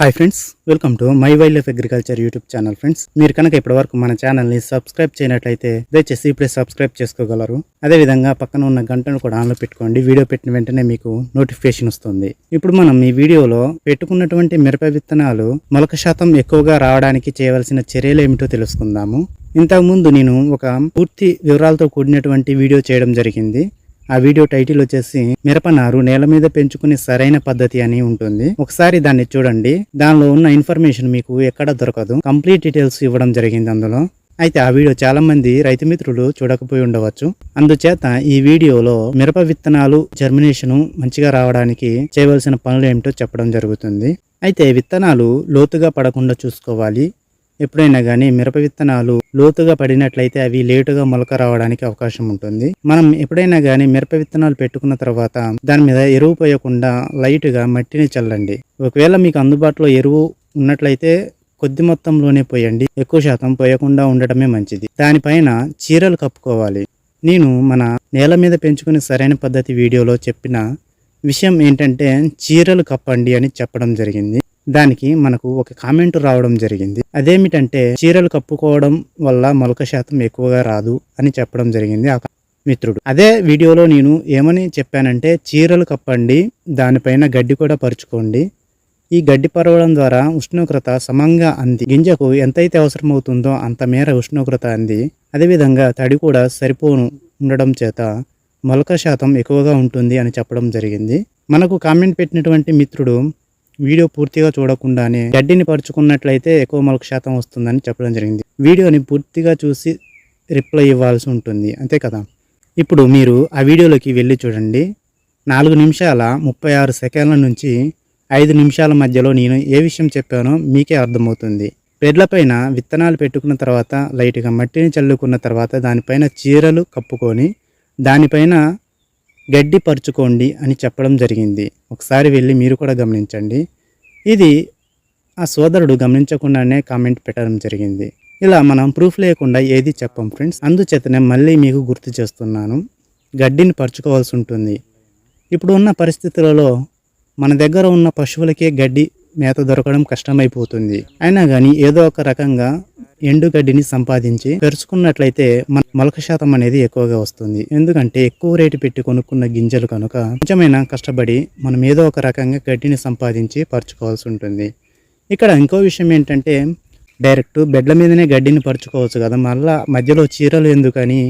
Hi friends welcome to my wild life agriculture YouTube channel friends మీరు కనుక ఇప్పటివరకు మన ఛానల్ని సబ్స్క్రైబ్ చేయనట్లయితే దయచేసి ఇప్పుడే సబ్స్క్రైబ్ చేసుకోగలరు. అదేవిధంగా పక్కన ఉన్న గంటను కూడా ఆన్లో పెట్టుకోండి. వీడియో పెట్టిన వెంటనే మీకు నోటిఫికేషన్ వస్తుంది. ఇప్పుడు మనం ఈ వీడియోలో పెట్టుకున్నటువంటి మిరప విత్తనాలు మొలక శాతం ఎక్కువగా రావడానికి చేయవలసిన చర్యలు ఏమిటో తెలుసుకుందాము. ఇంతకుముందు నేను ఒక పూర్తి వివరాలతో కూడినటువంటి వీడియో చేయడం జరిగింది. ఆ వీడియో టైటిల్ వచ్చేసి మిరపనారు నేల మీద పెంచుకునే సరైన పద్ధతి అని ఉంటుంది. ఒకసారి దాన్ని చూడండి. దానిలో ఉన్న ఇన్ఫర్మేషన్ మీకు ఎక్కడ దొరకదు. కంప్లీట్ డీటెయిల్స్ ఇవ్వడం జరిగింది అందులో. అయితే ఆ వీడియో చాలా మంది రైతు మిత్రులు చూడకపోయి ఉండవచ్చు. అందుచేత ఈ వీడియోలో మిరప విత్తనాలు జర్మినేషన్ మంచిగా రావడానికి చేయవలసిన పనులు ఏమిటో చెప్పడం జరుగుతుంది. అయితే విత్తనాలు లోతుగా పడకుండా చూసుకోవాలి. ఎప్పుడైనా కానీ మిరప విత్తనాలు లోతుగా పడినట్లయితే అవి లేటుగా మొలక రావడానికి అవకాశం ఉంటుంది. మనం ఎప్పుడైనా కానీ మిరప విత్తనాలు పెట్టుకున్న తర్వాత దాని మీద ఎరువు పోయకుండా లైట్గా మట్టిని చల్లండి. ఒకవేళ మీకు అందుబాటులో ఎరువు ఉన్నట్లయితే కొద్ది మొత్తంలోనే పోయండి. ఎక్కువ శాతం పోయకుండా ఉండటమే మంచిది. దానిపైన చీరలు కప్పుకోవాలి. నేను మన నేల మీద పెంచుకునే సరైన పద్ధతి వీడియోలో చెప్పిన విషయం ఏంటంటే చీరలు కప్పండి అని చెప్పడం జరిగింది. దానికి మనకు ఒక కామెంట్ రావడం జరిగింది. అదేమిటంటే చీరలు కప్పుకోవడం వల్ల మొలక శాతం ఎక్కువగా రాదు అని చెప్పడం జరిగింది ఆ మిత్రుడు. అదే వీడియోలో నేను ఏమని చెప్పానంటే చీరలు కప్పండి దానిపైన గడ్డి కూడా పరుచుకోండి. ఈ గడ్డి పరవడం ద్వారా ఉష్ణోగ్రత సమంగా అంది. గింజకు ఎంతైతే అవసరమవుతుందో అంత మేర ఉష్ణోగ్రత అంది. అదేవిధంగా తడి కూడా సరిపోను ఉండడం చేత మొలక శాతం ఎక్కువగా ఉంటుంది అని చెప్పడం జరిగింది. మనకు కామెంట్ పెట్టినటువంటి మిత్రుడు వీడియో పూర్తిగా చూడకుండానే గడ్డిని పరుచుకున్నట్లయితే ఎక్కువ మొలక శాతం వస్తుందని చెప్పడం జరిగింది. వీడియోని పూర్తిగా చూసి రిప్లై ఇవ్వాల్సి ఉంటుంది. అంతే కదా? ఇప్పుడు మీరు ఆ వీడియోలోకి వెళ్ళి చూడండి. నాలుగు నిమిషాల ముప్పై ఆరు సెకండ్ల నుంచి ఐదు నిమిషాల మధ్యలో నేను ఏ విషయం చెప్పానో మీకే అర్థమవుతుంది. పెడ్లపైన విత్తనాలు పెట్టుకున్న తర్వాత లైట్గా మట్టిని చల్లుకున్న తర్వాత దానిపైన చీరలు కప్పుకొని దానిపైన గడ్డి పరుచుకోండి అని చెప్పడం జరిగింది. ఒకసారి వెళ్ళి మీరు కూడా గమనించండి. ఇది ఆ సోదరుడు గమనించకుండానే కామెంట్ పెట్టడం జరిగింది. ఇలా మనం ప్రూఫ్ లేకుండా ఏది చెప్పం ఫ్రెండ్స్. అందుచేతనే మళ్ళీ మీకు గుర్తు చేస్తున్నాను. గడ్డిని పరుచుకోవాల్సి ఉంటుంది. ఇప్పుడు ఉన్న పరిస్థితులలో మన దగ్గర ఉన్న పశువులకే గడ్డి మేత దొరకడం కష్టమైపోతుంది. అయినా కానీ ఏదో ఒక రకంగా ఎండుగడ్డిని సంపాదించి పెరుచుకున్నట్లయితే మన మొలక శాతం అనేది ఎక్కువగా వస్తుంది. ఎందుకంటే ఎక్కువ రేటు పెట్టి కొనుక్కున్న గింజలు కనుక కొంచెమైనా కష్టపడి మనం ఏదో ఒక రకంగా గడ్డిని సంపాదించి పరుచుకోవాల్సి ఉంటుంది. ఇక్కడ ఇంకో విషయం ఏంటంటే డైరెక్ట్ బెడ్ల మీదనే గడ్డిని పరుచుకోవచ్చు కదా మళ్ళా మధ్యలో చీరలు ఎందుకని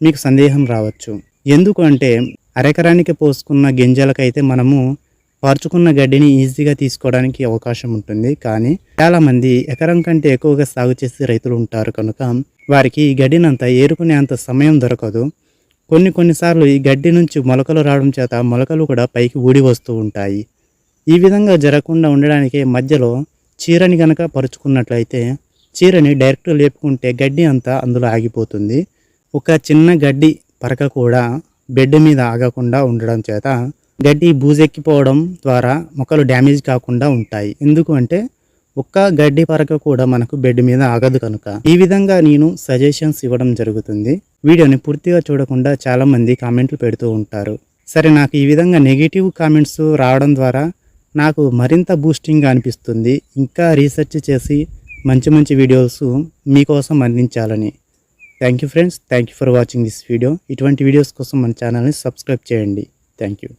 మీకు సందేహం రావచ్చు. ఎందుకు అంటే అరెకరానికి పోసుకున్న గింజలకైతే మనము పార్చుకున్న గడ్డిని ఈజీగా తీసుకోవడానికి అవకాశం ఉంటుంది. కానీ చాలామంది ఎకరం కంటే ఎక్కువగా సాగు చేసే రైతులు ఉంటారు కనుక వారికి ఈ గడ్డినంత ఏరుకునే అంత సమయం దొరకదు. కొన్ని కొన్నిసార్లు ఈ గడ్డి నుంచి మొలకలు రావడం చేత మొలకలు కూడా పైకి ఊడి వస్తూ ఉంటాయి. ఈ విధంగా జరగకుండా ఉండడానికి మధ్యలో చీరని గనక పరుచుకున్నట్లయితే చీరని డైరెక్ట్ లేపుకుంటే గడ్డి అంతా అందులో ఆగిపోతుంది. ఒక చిన్న గడ్డి పరక కూడా బెడ్ మీద ఆగకుండా ఉండడం చేత గడ్డి బూజెక్కిపోవడం ద్వారా మొక్కలు డ్యామేజ్ కాకుండా ఉంటాయి. ఎందుకు అంటే ఒక్క గడ్డి పరక కూడా మనకు బెడ్ మీద ఆగదు కనుక. ఈ విధంగా నేను సజెషన్స్ ఇవ్వడం జరుగుతుంది. వీడియోని పూర్తిగా చూడకుండా చాలామంది కామెంట్లు పెడుతూ ఉంటారు. సరే నాకు ఈ విధంగా నెగిటివ్ కామెంట్స్ రావడం ద్వారా నాకు మరింత బూస్టింగ్ అనిపిస్తుంది. ఇంకా రీసెర్చ్ చేసి మంచి మంచి వీడియోస్ మీకోసం అందించాలని. Thank you friends. Thank you for watching this video. ఇటువంటి వీడియోస్ కోసం మన ఛానల్ని సబ్స్క్రైబ్ చేయండి. Thank you.